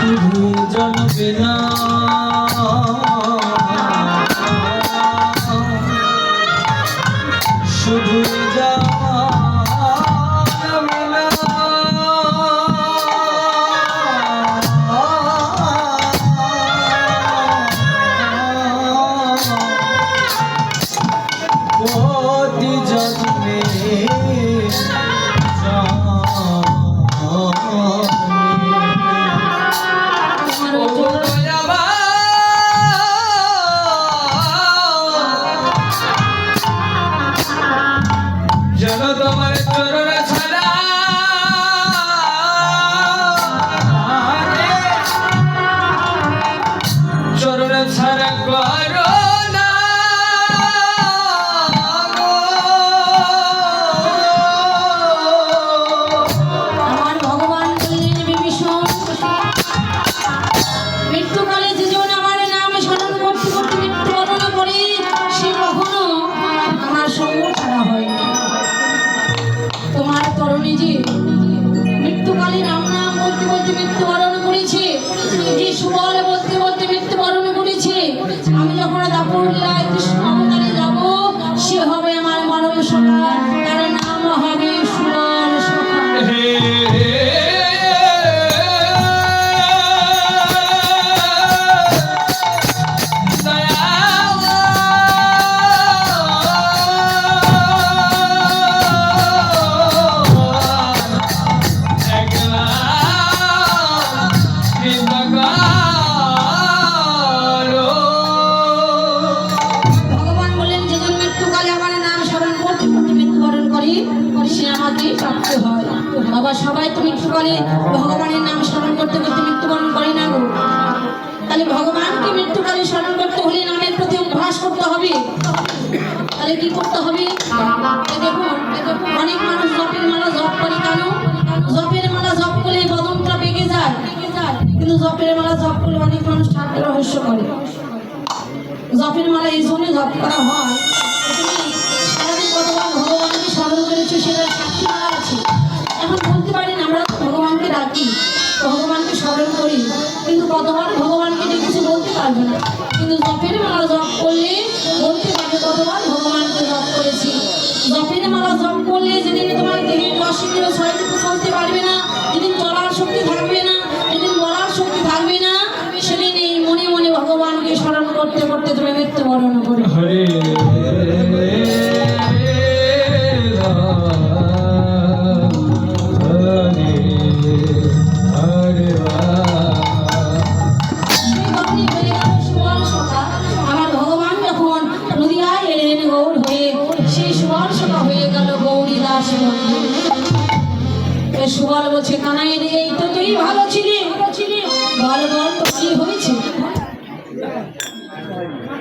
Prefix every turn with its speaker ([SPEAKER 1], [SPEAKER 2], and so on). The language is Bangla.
[SPEAKER 1] শুধু জানবে না। ছাড়া
[SPEAKER 2] তোমার তরণী মৃত্যুকালীন আমরা মূর্তি বলতে মৃত্যুবরণ বাবা, সবাই তো মৃত্যুকালে ভগবানের নাম স্মরণ করতে করতে মৃত্যুবরণ করে না গো। তাহলে ভগবানকে মৃত্যুকালে স্মরণ করতে হলে নামের প্রতি অভ্যাস করতে হবে। তাহলে কি করতে হবে? দেখুন ঠাকুর করে। জপের মালা এই জন্য জপ করা হয় ভগবানকে স্মরণ এখন বলতে আমরা ভগবানকে ডাকি ভগবানকে স্মরণ করি, কিন্তু কতবার ভগবানকে কিছু বলতে পারবে না। কিন্তু জপের মালা জপ করলে বলতে হয়ে গেল গৌরী দাস বন্ধু। এ সুবল বলছে কানাই রে এই তো তুই ভালো ছিল